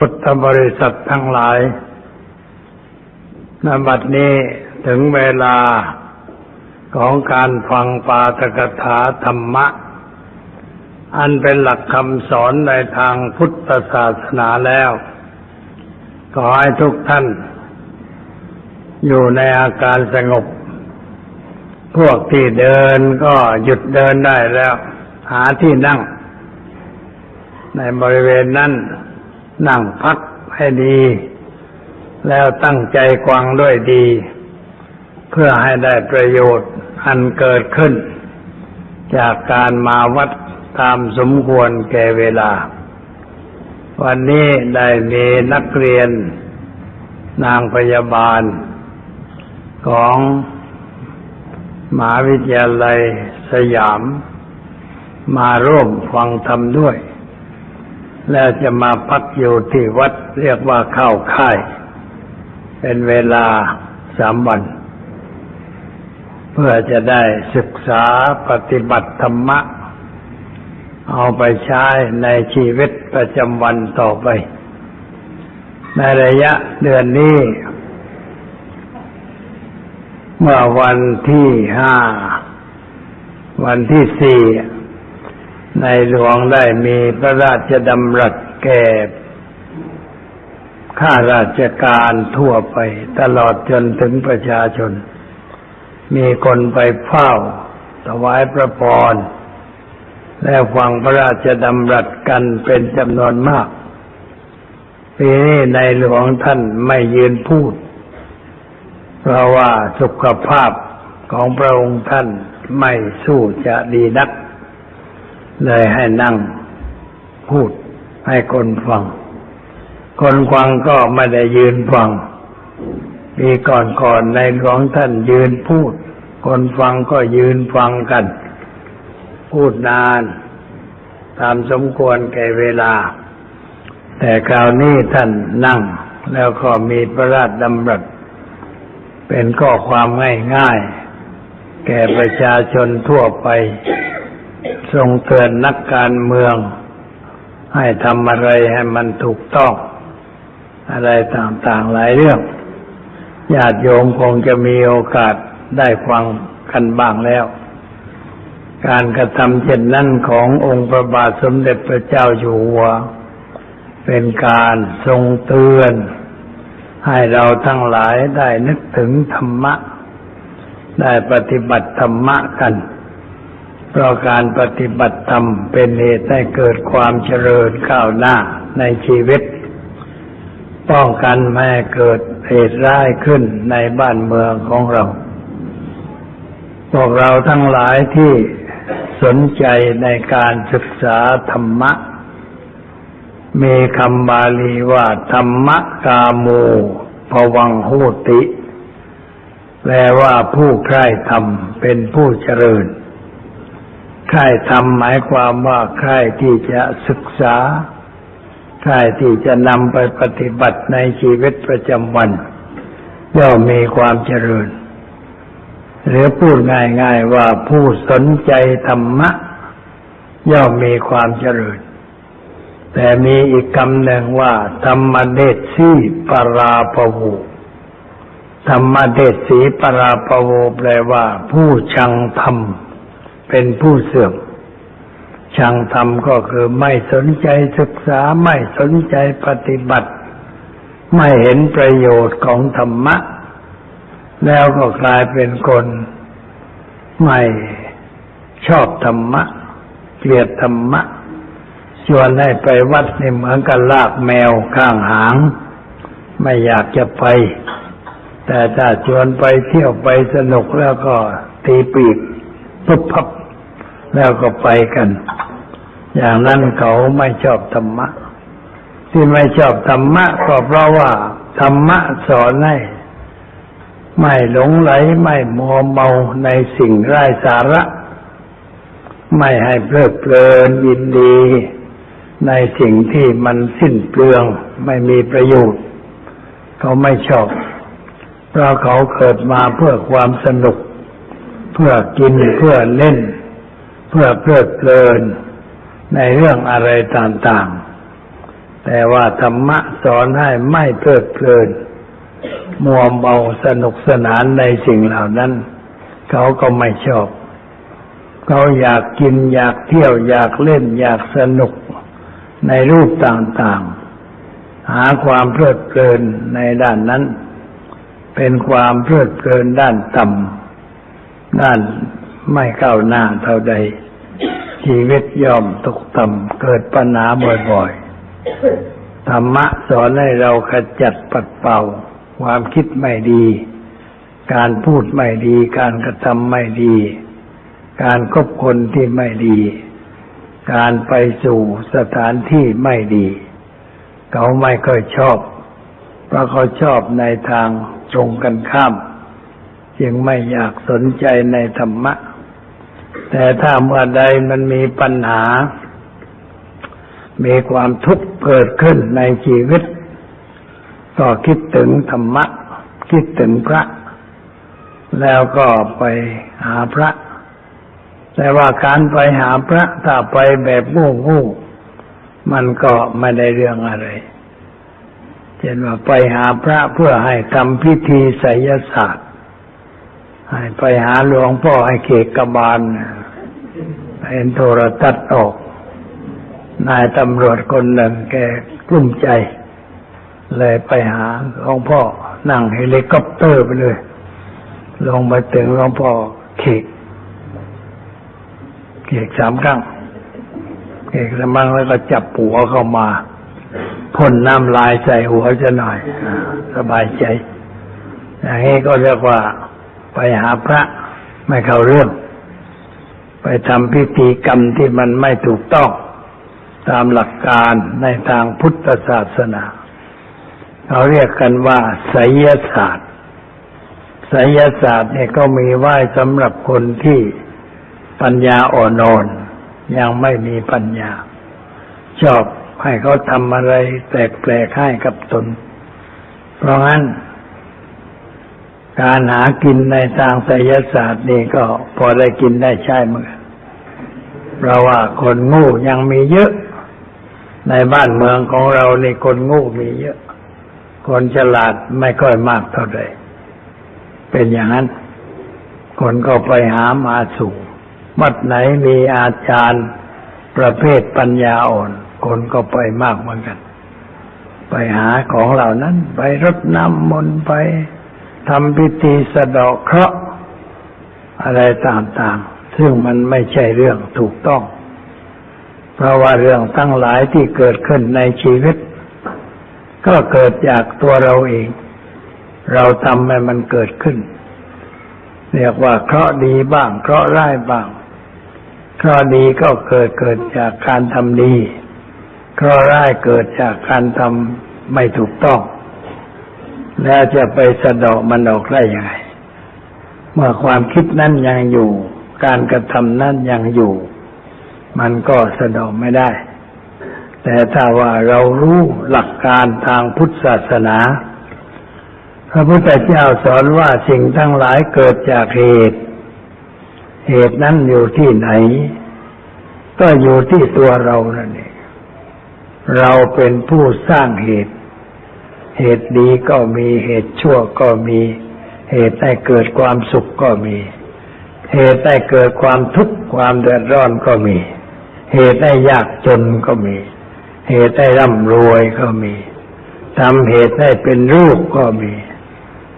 พุทธบริษัททั้งหลายนบัดนี้ถึงเวลาของการฟังปาตกถาธรรมะ อันเป็นหลักคำสอนในทางพุทธศาสนาแล้ว ขอให้ทุกท่าน อยู่ในอาการสงบ พวกที่เดินก็หยุดเดินได้แล้ว หาที่นั่ง ในบริเวณนั้น นั่งพักให้ดี แล้วตั้งใจกวางด้วยดี เพื่อให้ได้ประโยชน์อันเกิดขึ้น จากการมาวัดตามสมควรแก่เวลา วันนี้ได้มีนักเรียน นางพยาบาล ของมหาวิทยาลัยสยาม มาร่วมฟังธรรมด้วย แล้วจะมาพักอยู่ที่วัดเรียกว่าเข้าค่าย เป็นเวลาสามวัน เพื่อจะได้ศึกษาปฏิบัติธรรมะ เอาไปใช้ในชีวิตประจำวันต่อไป ในระยะเดือนนี้ เมื่อวันที่ห้า วันที่สี่ ในหลวงได้มีพระราชดำรัสแก่ข้าราชการทั่วไปตลอดจนถึงประชาชน มีคนไปเฝ้า ถวายพระพร และฟังพระราชดำรัสกันเป็นจำนวนมาก ปีนี้ในหลวงท่านไม่ยืนพูด เพราะว่าสุขภาพของพระองค์ท่านไม่สู้จะดีนัก เลยให้นั่งพูดให้คนฟัง คนฟังก็ไม่ได้ยืนฟังปีก่อนๆในหลวงท่านยืนพูด คนฟังก็ยืนฟังกัน พูดนาน ตามสมควรแก่เวลา แต่คราวนี้ท่านนั่ง แล้วก็มีพระราชดำรัส เป็นข้อความง่ายๆ แก่ประชาชนทั่วไป ทรงเตือนนักการเมือง ให้ทำอะไรให้มันถูกต้อง อะไรต่างๆหลายเรื่องญาติโยมคงจะมีโอกาสได้ฟังกันบ้างแล้ว การกระทำเช่นนั้นขององค์พระบาทสมเด็จพระเจ้าอยู่หัว เป็นการทรงเตือน ให้เราทั้งหลายได้นึกถึงธรรมะ ได้ปฏิบัติธรรมะกัน เพราะการปฏิบัติธรรมเป็นเหตุให้เกิดความเจริญก้าวหน้าในชีวิต ป้องกันไม่ให้เกิดเหตุร้ายขึ้นในบ้านเมืองของเรา พวกเราทั้งหลายที่สนใจในการศึกษาธรรมะ มีคำบาลีว่าธรรมะกาโมภวังโหติ แปลว่าผู้ใคร่ธรรมเป็นผู้เจริญ คร่ธรรมหมายความว่าใคร่ที่จะศึกษาใคร่ที่จะนำไปปฏิบัติในชีวิตประจำวันย่อมมีความเจริญ หรือพูดง่ายๆว่าผู้สนใจธรรมะ ย่อมมีความเจริญ แต่มีอีกคำหนึ่งว่า ธรรมเดชสีปราปวูธรรมเดชสีปราปวูแปลว่า ผู้ชังธรรม เป็นผู้เสื่อมชังธรรมก็คือไม่สนใจศึกษาไม่สนใจปฏิบัติ ไม่เห็นประโยชน์ของธรรมะ แล้วก็กลายเป็นคนไม่ชอบธรรมะ เกลียดธรรมะ ชวนให้ไปวัดนี่เหมือนกับลากแมวข้างหาง ไม่อยากจะไป แต่ถ้าชวนไปเที่ยวไปสนุกแล้วก็ตีปีก ปุ๊บพับแล้วก็ไปกัน อย่างนั้นเขาไม่ชอบธรรมะ ที่ไม่ชอบธรรมะก็เพราะว่าธรรมะสอนให้ไม่หลงไหลไม่มัวเมาในสิ่งไร้สาระ ไม่ให้เพลิดเพลินยินดี ในสิ่งที่มันสิ้นเปลือง ไม่มีประโยชน์ เขาไม่ชอบ เพราะเขาเกิดมาเพื่อความสนุก เพื่อกินเพื่อเล่น เพื่อเพลิดเพลิน ในเรื่องอะไรต่างๆ แต่ว่าธรรมะสอนให้ไม่เพลิดเพลิน มัวเมาสนุกสนานในสิ่งเหล่านั้น เขาก็ไม่ชอบ เขาอยากกินอยากเที่ยวอยากเล่นอยากสนุกในรูปต่างๆ หาความเพลิดเพลินในด้านนั้น เป็นความเพลิดเพลินด้านต่ำ ด้านไม่ก้าวหน้าเท่าใด ชีวิตย่อมตกต่ำเกิดปัญหาบ่อยๆ ธรรมะสอนให้เราขจัดปัดเป่า ความคิดไม่ดี การพูดไม่ดี การกระทำไม่ดี การคบคนที่ไม่ดี การไปสู่สถานที่ไม่ดี เขาไม่ค่อยชอบ เพราะเขาชอบในทางตรงกันข้าม จึงไม่อยากสนใจในธรรมะ แต่ถ้าเมื่อใดมันมีปัญหา มีความทุกข์เกิดขึ้นในชีวิต ก็คิดถึงธรรมะ คิดถึงพระ แล้วก็ไปหาพระ แต่ว่าการไปหาพระถ้าไปแบบงูงูมันก็ไม่ได้เรื่องอะไรเช่นว่าไปหาพระเพื่อให้ทำพิธีไสยศาสตร์ ไปหาหลวงพ่อให้เขกกบาลเห็นโทรทัศน์ออก นายตำรวจคนหนึ่งแกกลุ้มใจ เลยไปหาหลวงพ่อ นั่งเฮลิคอปเตอร์ไปเลย ลงไปถึงหลวงพ่อเขกเขกสามครั้งเขกสมังแล้วก็จับหัวเข้ามาพ่นน้ำลายใส่หัวจะหน่อย สบายใจอย่างนี้ก็เรียกว่า ไปหาพระไม่เข้าเรื่อง ไปทำพิธีกรรมที่มันไม่ถูกต้องตามหลักการในทางพุทธศาสนาเขาเรียกกันว่าไสยศาสตร์ไสยศาสตร์เนี่ยก็มีไว้สำหรับคนที่ปัญญาอ่อนอนยังไม่มีปัญญา ชอบให้เขาทำอะไรแปลกๆให้กับตน เพราะงั้น การหากินในทางไสยศาสตร์นี่ก็พอได้กินได้ใช่เมื่อเพราะว่าคนงูยังมีเยอะ ในบ้านเมืองของเรานี่คนงูมีเยอะ คนฉลาดไม่ค่อยมากเท่าไหร่เป็นอย่างนั้น คนก็ไปหามาสู่วัดไหนมีอาจารย์ประเภทปัญญาอ่อน คนก็ไปมากเหมือนกัน ไปหาของเหล่านั้น ไปรดน้ำมนต์ไป ทำพิธีสะเดาะเคราะห์อะไรต่างๆ ซึ่งมันไม่ใช่เรื่องถูกต้อง เพราะว่าเรื่องทั้งหลายที่เกิดขึ้นในชีวิต ก็เกิดจากตัวเราเอง เราทำให้มันเกิดขึ้น เรียกว่าเคราะห์ดีบ้างเคราะห์ร้ายบ้างเคราะห์ดีก็เกิดเกิดจากการทำดีเคราะห์ร้ายเกิดจากการทำไม่ถูกต้อง แล้วจะไปสะเดาะมันออกได้ยังไงเมื่อความคิดนั้นยังอยู่ การกระทำนั้นยังอยู่ มันก็สะเดาะไม่ได้ แต่ถ้าว่าเรารู้หลักการทางพุทธศาสนา พระพุทธเจ้าสอนว่าสิ่งทั้งหลายเกิดจากเหตุ เหตุนั้นอยู่ที่ไหน ก็อยู่ที่ตัวเรานั่นเองเราเป็นผู้สร้างเหตุ เหตุดีก็มีเหตุชั่วก็มี เหตุให้เกิดความสุขก็มี เหตุให้เกิดความทุกข์ความเดือดร้อนก็มี เหตุให้ยากจนก็มี เหตุให้ร่ำรวยก็มีทำเหตุให้เป็นโรคก็มี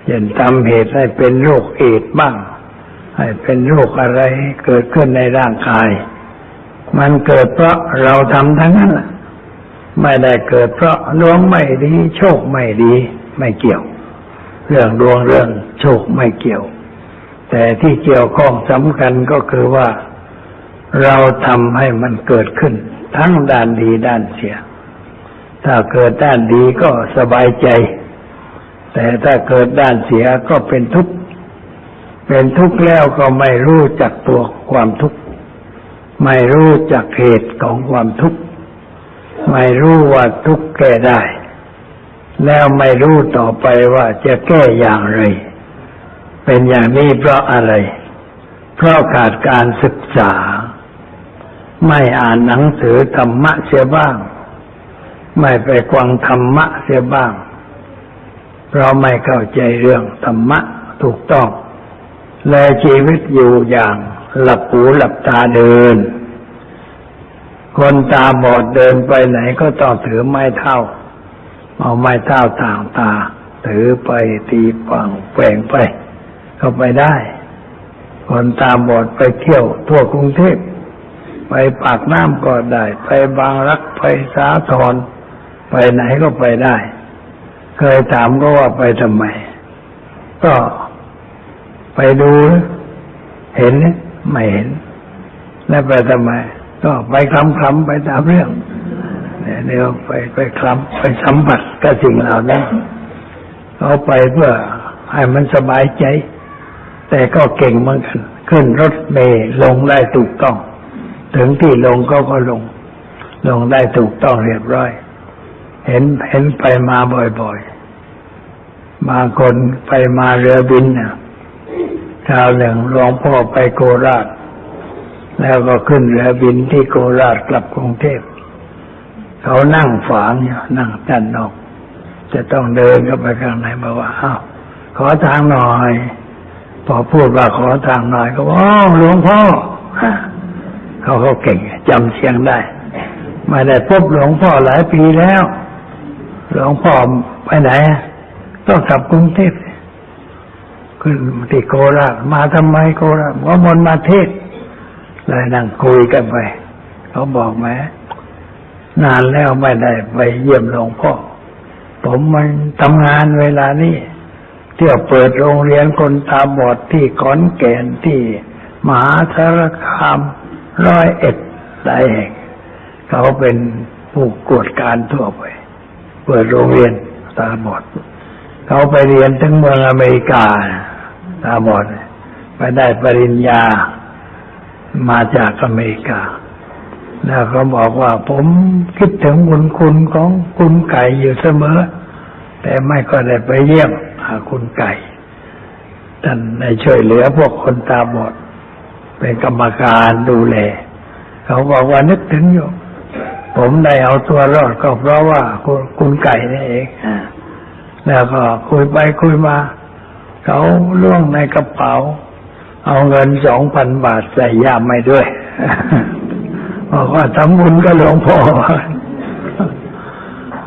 เช่นทำเหตุให้เป็นโรคเอดบ้าง ให้เป็นโรคอะไรเกิดขึ้นในร่างกาย มันเกิดเพราะเราทำทั้งนั้นแหละ ไม่ได้เกิดเพราะดวงไม่ดี โชคไม่ดี ไม่เกี่ยว เรื่องดวงเรื่องโชคไม่เกี่ยว แต่ที่เกี่ยวข้องสำคัญก็คือว่าเราทำให้มันเกิดขึ้น ทั้งด้านดีด้านเสีย ถ้าเกิดด้านดีก็สบายใจ แต่ถ้าเกิดด้านเสียก็เป็นทุกข์เป็นทุกข์แล้วก็ไม่รู้จักตัวความทุกข์ไม่รู้จักเหตุของความทุกข์ ไม่รู้ว่าทุกข์แก้ได้ แล้วไม่รู้ต่อไปว่าจะแก้อย่างไร เป็นอย่างนี้เพราะอะไร เพราะขาดการศึกษา ไม่อ่านหนังสือธรรมะเสียบ้าง ไม่ไปกวังธรรมะเสียบ้าง เพราะไม่เข้าใจเรื่องธรรมะถูกต้อง และชีวิตอยู่อย่างหลับหูหลับตาเดิน คนตาบอดเดินไปไหนก็ต้องถือไม้เท้าเอาไม้เท้าต่างตา ถือไปตีปังแปลงไปเข้าไปได้ คนตาบอดไปเที่ยวทั่วกรุงเทพไปปากน้ำก็ได้ ไปบางรักไปสาทรไปไหนก็ไปได้ เคยถามก็ว่าไปทำไม ก็ไปดู เห็น ไม่เห็น แล้วไปทำไม ก็ไปคลำคลำไปตามเรื่องเนี่ยเดี๋ยวไปไปคลำไปสัมผัสกับสิ่งเหล่านั้นเขาไปเพื่อให้มันสบายใจ แต่ก็เก่งเหมือนกัน ขึ้นรถเมล์ลงได้ถูกต้อง ถึงที่ลงก็ก็ลง ลงได้ถูกต้องเรียบร้อย เห็นเห็นไปมาบ่อยๆบางคนไปมาเรือบินเนี่ยคราวหนึ่งหลวงพ่อไปโคราช แล้วก็ขึ้นเรือบินที่โคราชกลับกรุงเทพ เขานั่งฝางอยู่นั่งด้านนอก จะต้องเดินเข้าไปข้างในบอกว่าอ้าวขอทางหน่อย พอพูดว่าขอทางหน่อยก็บอกอ๋อหลวงพ่อเขาเขาเก่งจำเสียงได้ม่ได้พบหลวงพ่อหลายปีแล้ว หลวงพ่อไปไหนต้องกลับกรุงเทพขึ้นที่โคราชมาทำไมโคราชว่ามนมาเทศ เลยนั่งคุยกันไป เขาบอกไหมนานแล้วไม่ได้ไปเยี่ยมหลวงพ่อ ผมมันทำงานเวลานี้เที่ยวเปิดโรงเรียนคนตาบอดที่ขอนแก่นที่มหาสารคามร้อยเอ็ดหลายแห่งเขาเป็นผู้กวดการทั่วไป เปิดโรงเรียนตาบอด เขาไปเรียนถึงเมืองอเมริกาตาบอดไปได้ปริญญา มาจากอเมริกา แล้วเขาบอกว่าผมคิดถึงคุณคุณของคุณไก่อยู่เสมอ แต่ไม่ก็ได้ไปเยี่ยมหาคุณไก่ท่านได้ช่วยเหลือพวกคนตาบอดเป็นกรรมการดูแล เขาบอกว่านึกถึงอยู่ผมได้เอาตัวรอดก็เพราะว่าคุณคุณไก่นี่เองแล้วก็คุยไปคุยมา เขาล่วงในกระเป๋า เอาเงินสองพันบาทใส่ย่ามไม่ด้วยบอกว่าทำบุญก็หลวงพ่อ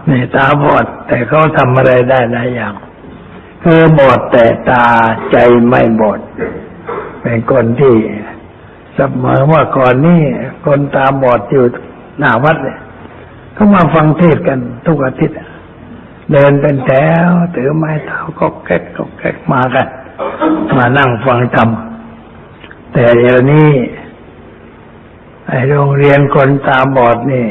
นี่ตาบอด แต่เขาทำอะไรได้หลายอย่างคือบอดแต่ตาใจไม่บอด เป็นคนที่สมอว่าก่อนนี่คนตาบอดอยู่หน้าวัดเนี่ยเขามาฟังเทศกันทุกอาทิตย์เดินเป็นแถวถือไม้เท้าก็แก๊กก็แก๊กมากัน มานั่งฟังธรรม แต่เดี๋ยวนี้ไอโรงเรียนคนตาบอดนี่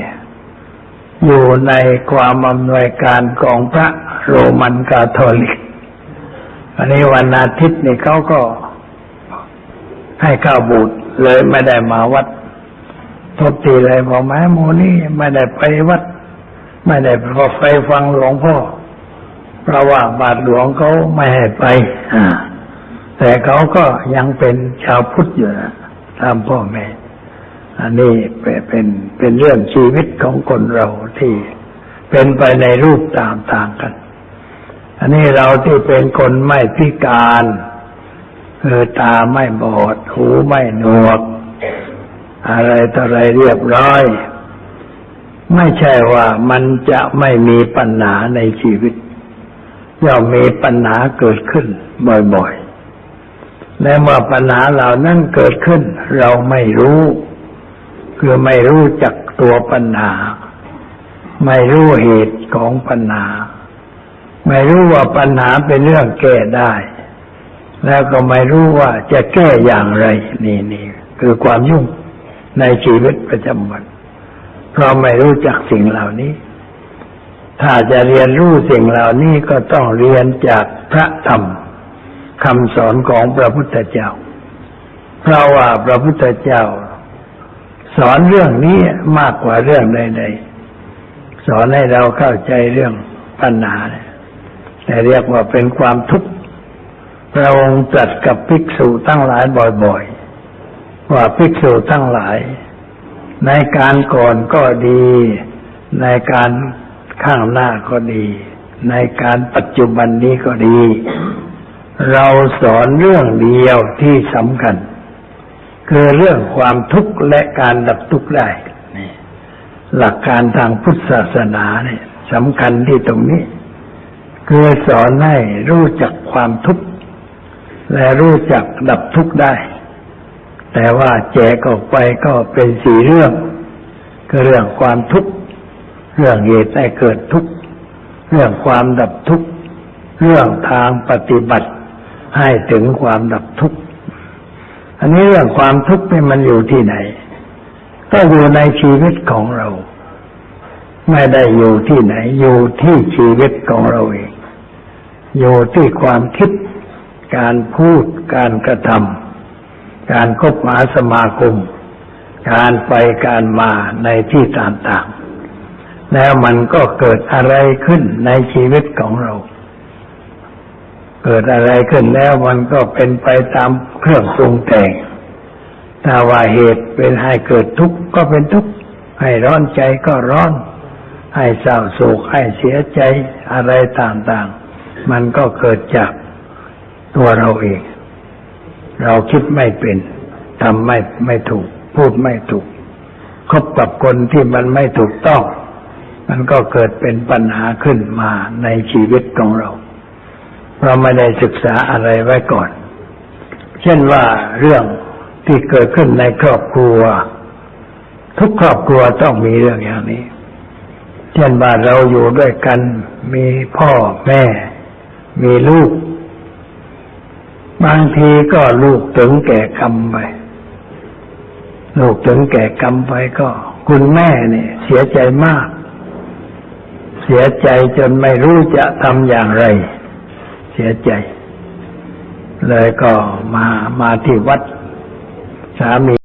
อยู่ในความอำนวยการของพระโรมันคาทอลิกอันนี้วันอาทิตย์นี่เขาก็ให้ข้าวบูตรเลยไม่ได้มาวัดทบทีเลยบอกแม่โมนี่ไม่ได้ไปวัด ไม่ได้ไปฟังหลวงพ่อเพราะว่าบาทหลวงเขาไม่ให้ไป อ่า แต่เขาก็ยังเป็นชาวพุทธอยู่นะตามพ่อแม่ อันนี้เป็นเป็นเรื่องชีวิตของคนเราที่เป็นไปในรูปต่างๆกัน อันนี้เราที่เป็นคนไม่พิการคือตาไม่บอด หูไม่หนวก อะไรต่ออะไรเรียบร้อย ไม่ใช่ว่ามันจะไม่มีปัญหาในชีวิตย่อมมีปัญหาเกิดขึ้นบ่อยๆ และเมื่อปัญหาเหล่านั้นเกิดขึ้น เราไม่รู้ คือไม่รู้จักตัวปัญหา ไม่รู้เหตุของปัญหา ไม่รู้ว่าปัญหาเป็นเรื่องแก้ได้ แล้วก็ไม่รู้ว่าจะแก้อย่างไร นี่นี่คือความยุ่งในชีวิตประจำวัน เพราะไม่รู้จักสิ่งเหล่านี้ ถ้าจะเรียนรู้สิ่งเหล่านี้ก็ต้องเรียนจากพระธรรม คำสอนของพระพุทธเจ้า เพราะว่าพระพุทธเจ้า สอนเรื่องนี้มากกว่าเรื่องใดๆ สอนให้เราเข้าใจเรื่องปัญหาแต่เรียกว่าเป็นความทุกข์พระองค์ตรัสกับภิกษุทั้งหลายบ่อยๆ ว่าภิกษุทั้งหลาย ในการก่อนก็ดี ในการข้างหน้าก็ดี ในการปัจจุบันนี้ก็ดี เราสอนเรื่องเดียวที่สำคัญ คือเรื่องความทุกข์และการดับทุกข์ได้หลักการทางพุทธศาสนาเนี่ยสำคัญที่ตรงนี้ คือสอนให้รู้จักความทุกข์และรู้จักดับทุกข์ได้ แต่ว่าแจกออกไปก็เป็นสี่เรื่องคือเรื่องความทุกข์เรื่องเหตุให้เกิดทุกข์เรื่องความดับทุกข์เรื่องทางปฏิบัติ ให้ถึงความดับทุกข์ อันนี้เรื่องความทุกข์นี่มันอยู่ที่ไหน ก็อยู่ในชีวิตของเรา ไม่ได้อยู่ที่ไหน อยู่ที่ชีวิตของเราเอง อยู่ที่ความคิด การพูด การกระทำการคบหาสมาคม การไปการมาในที่ต่างๆ แล้วมันก็เกิดอะไรขึ้นในชีวิตของเรา เกิดอะไรขึ้นแล้วมันก็เป็นไปตามเครื่องปรุงแต่ง ถ้าว่าเหตุเป็นให้เกิดทุกข์ก็เป็นทุกข์ ให้ร้อนใจก็ร้อน ให้เศร้าโศกให้เสียใจอะไรต่างๆ มันก็เกิดจากตัวเราเอง เราคิดไม่เป็นทำไม่ไม่ถูก พูดไม่ถูกคบกับคนที่มันไม่ถูกต้อง มันก็เกิดเป็นปัญหาขึ้นมาในชีวิตของเรา เราไม่ได้ศึกษาอะไรไว้ก่อน เช่นว่าเรื่องที่เกิดขึ้นในครอบครัว ทุกครอบครัวต้องมีเรื่องอย่างนี้ เช่นว่าเราอยู่ด้วยกันมีพ่อแม่ มีลูก บางทีก็ลูกถึงแก่กรรมไปลูกถึงแก่กรรมไปก็ คุณแม่เนี่ย เสียใจมาก เสียใจจนไม่รู้จะทำอย่างไร สียใจ เลยก็มามาที่วัดสามี